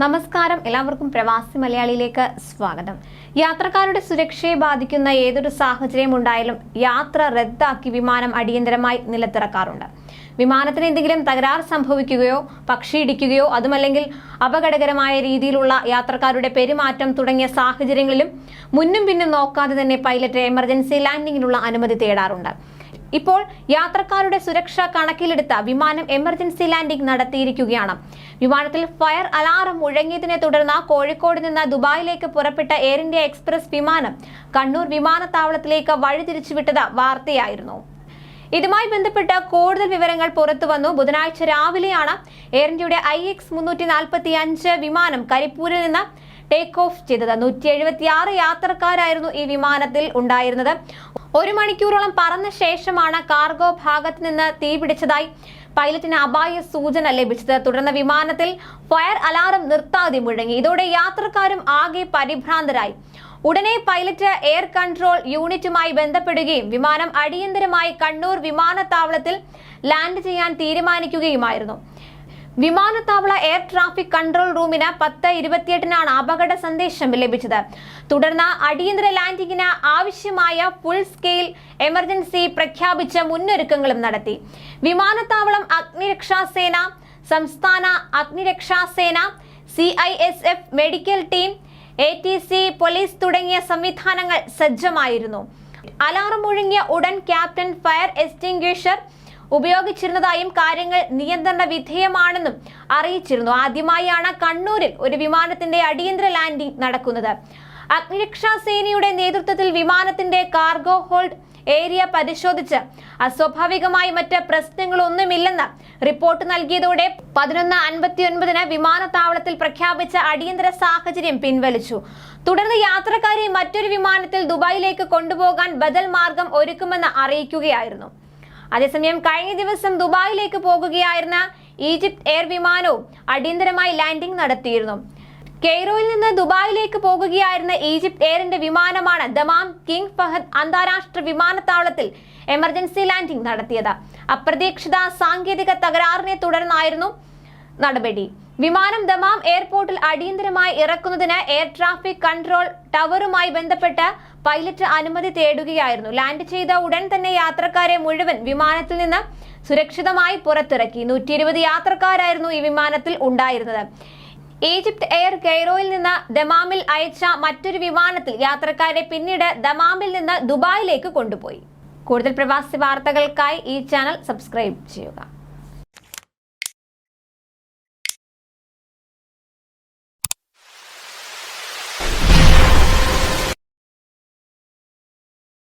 നമസ്കാരം. എല്ലാവർക്കും പ്രവാസി മലയാളിയിലേക്ക് സ്വാഗതം. യാത്രക്കാരുടെ സുരക്ഷയെ ബാധിക്കുന്ന ഏതൊരു സാഹചര്യം ഉണ്ടായാലും യാത്ര റദ്ദാക്കി വിമാനം അടിയന്തരമായി നിലത്തിറക്കാറുണ്ട്. വിമാനത്തിന് എന്തെങ്കിലും തകരാർ സംഭവിക്കുകയോ പക്ഷി ഇടിക്കുകയോ അതുമല്ലെങ്കിൽ അപകടകരമായ രീതിയിലുള്ള യാത്രക്കാരുടെ പെരുമാറ്റം തുടങ്ങിയ സാഹചര്യങ്ങളിലും മുന്നും പിന്നും നോക്കാതെ തന്നെ പൈലറ്റ് എമർജൻസി ലാൻഡിങ്ങിനുള്ള അനുമതി തേടാറുണ്ട്. ഇപ്പോൾ യാത്രക്കാരുടെ സുരക്ഷ കണക്കിലെടുത്ത വിമാനം എമർജൻസി ലാൻഡിംഗ് നടത്തിയിരിക്കുകയാണ്. വിമാനത്തിൽ ഫയർ അലാറം മുഴങ്ങിയതിനെ തുടർന്ന് കോഴിക്കോട് നിന്ന് ദുബായിലേക്ക് പുറപ്പെട്ട എയർ ഇന്ത്യ എക്സ്പ്രസ് വിമാനം കണ്ണൂർ വിമാനത്താവളത്തിലേക്ക് വഴിതിരിച്ചുവിട്ടത് വാർത്തയായിരുന്നു. ഇതുമായി ബന്ധപ്പെട്ട കൂടുതൽ വിവരങ്ങൾ പുറത്തു വന്നു. ബുധനാഴ്ച രാവിലെയാണ് എയർ ഇന്ത്യയുടെ ഐ എക്സ് മുന്നൂറ്റി നാൽപ്പത്തി അഞ്ച് വിമാനം കരിപ്പൂരിൽ നിന്ന് ടേക്ക് ഓഫ് ചെയ്തത്. നൂറ്റി എഴുപത്തി ആറ് യാത്രക്കാരായിരുന്നു ഈ വിമാനത്തിൽ ഉണ്ടായിരുന്നത്. ഒരു മണിക്കൂറോളം പറന്ന ശേഷമാണ് കാർഗോ ഭാഗത്ത് നിന്ന് തീപിടിച്ചതായി പൈലറ്റിന് അപായ സൂചന ലഭിച്ചത്. തുടർന്ന് വിമാനത്തിൽ ഫയർ അലാറം നിർത്താതെ മുഴങ്ങി. ഇതോടെ യാത്രക്കാരും ആകെ പരിഭ്രാന്തരായി. ഉടനെ പൈലറ്റ് എയർ കൺട്രോൾ യൂണിറ്റുമായി ബന്ധപ്പെടുകയും വിമാനം അടിയന്തരമായി കണ്ണൂർ വിമാനത്താവളത്തിൽ ലാൻഡ് ചെയ്യാൻ തീരുമാനിക്കുകയുമായിരുന്നു. വിമാനത്താവള എയർ ട്രാഫിക് കൺട്രോൾ റൂമിന് പത്ത് ഇരുപത്തിയെട്ടിനാണ് അപകട സന്ദേശം ലഭിച്ചത്. തുടർന്ന് അടിയന്തര ലാൻഡിങ്ങിന് ആവശ്യമായ ഫുൾ സ്കെയിൽ എമർജൻസി പ്രഖ്യാപിച്ച മുന്നൊരുക്കങ്ങളും നടത്തി. വിമാനത്താവളം അഗ്നിരക്ഷാസേന സംസ്ഥാന അഗ്നിരക്ഷാസേന C I S F medical team A T C police തുടങ്ങിയ സംവിധാനങ്ങൾ സജ്ജമായിരുന്നു. അലാറം ഒഴുങ്ങിയ ഉടൻ ക്യാപ്റ്റൻ ഫയർ എക്സ്റ്റിംഗ്വിഷർ ഉപയോഗിച്ചിരുന്നതായും കാര്യങ്ങൾ നിയന്ത്രണ വിധേയമാണെന്നും അറിയിച്ചിരുന്നു. ആദ്യമായാണ് കണ്ണൂരിൽ ഒരു വിമാനത്തിന്റെ അടിയന്തര ലാൻഡിംഗ് നടക്കുന്നത്. അഗ്നിരക്ഷാ സേനയുടെ നേതൃത്വത്തിൽ വിമാനത്തിന്റെ കാർഗോ ഹോൾഡ് ഏരിയ പരിശോധിച്ച് അസ്വാഭാവികമായി മറ്റ് പ്രശ്നങ്ങളൊന്നുമില്ലെന്ന് റിപ്പോർട്ട് നൽകിയതോടെ പതിനൊന്ന് അൻപത്തിയൊൻപതിന് വിമാനത്താവളത്തിൽ പ്രഖ്യാപിച്ച അടിയന്തര സാഹചര്യം പിൻവലിച്ചു. തുടർന്ന് യാത്രക്കാരെ മറ്റൊരു വിമാനത്തിൽ ദുബായിലേക്ക് കൊണ്ടുപോകാൻ ബദൽ മാർഗം ഒരുക്കുമെന്ന് അറിയിക്കുകയായിരുന്നു. അതേസമയം കഴിഞ്ഞ ദിവസം ദുബായിലേക്ക് പോകുകയായിരുന്ന ഈജിപ്ത് എയർ വിമാനവും അടിയന്തരമായി ലാൻഡിംഗ് നടത്തിയിരുന്നു. കെയ്റോയിൽ നിന്ന് ദുബായിലേക്ക് പോകുകയായിരുന്ന ഈജിപ്ത് എയറിന്റെ വിമാനമാണ് ദമാം കിങ് ഫഹദ് അന്താരാഷ്ട്ര വിമാനത്താവളത്തിൽ എമർജൻസി ലാൻഡിംഗ് നടത്തിയത്. അപ്രതീക്ഷിത സാങ്കേതിക തകരാറിനെ തുടർന്നായിരുന്നു നടപടി. വിമാനം ദമാം എയർപോർട്ടിൽ അടിയന്തരമായി ഇറക്കുന്നതിന് എയർ ട്രാഫിക് കൺട്രോൾ ടവറുമായി ബന്ധപ്പെട്ട് പൈലറ്റ് അനുമതി തേടുകയായിരുന്നു. ലാൻഡ് ചെയ്ത ഉടൻ തന്നെ യാത്രക്കാരെ മുഴുവൻ വിമാനത്തിൽ നിന്ന് സുരക്ഷിതമായി പുറത്തിറക്കി. നൂറ്റി ഇരുപത് യാത്രക്കാരായിരുന്നു ഈ വിമാനത്തിൽ ഉണ്ടായിരുന്നത്. ഈജിപ്ത് എയർ കെയ്റോയിൽ നിന്ന് ദമാമിൽ അയച്ച മറ്റൊരു വിമാനത്തിൽ യാത്രക്കാരെ പിന്നീട് ദമാമിൽ നിന്ന് ദുബായിലേക്ക് കൊണ്ടുപോയി. കൂടുതൽ പ്രവാസി വാർത്തകൾക്കായി ഈ ചാനൽ സബ്സ്ക്രൈബ് ചെയ്യുക.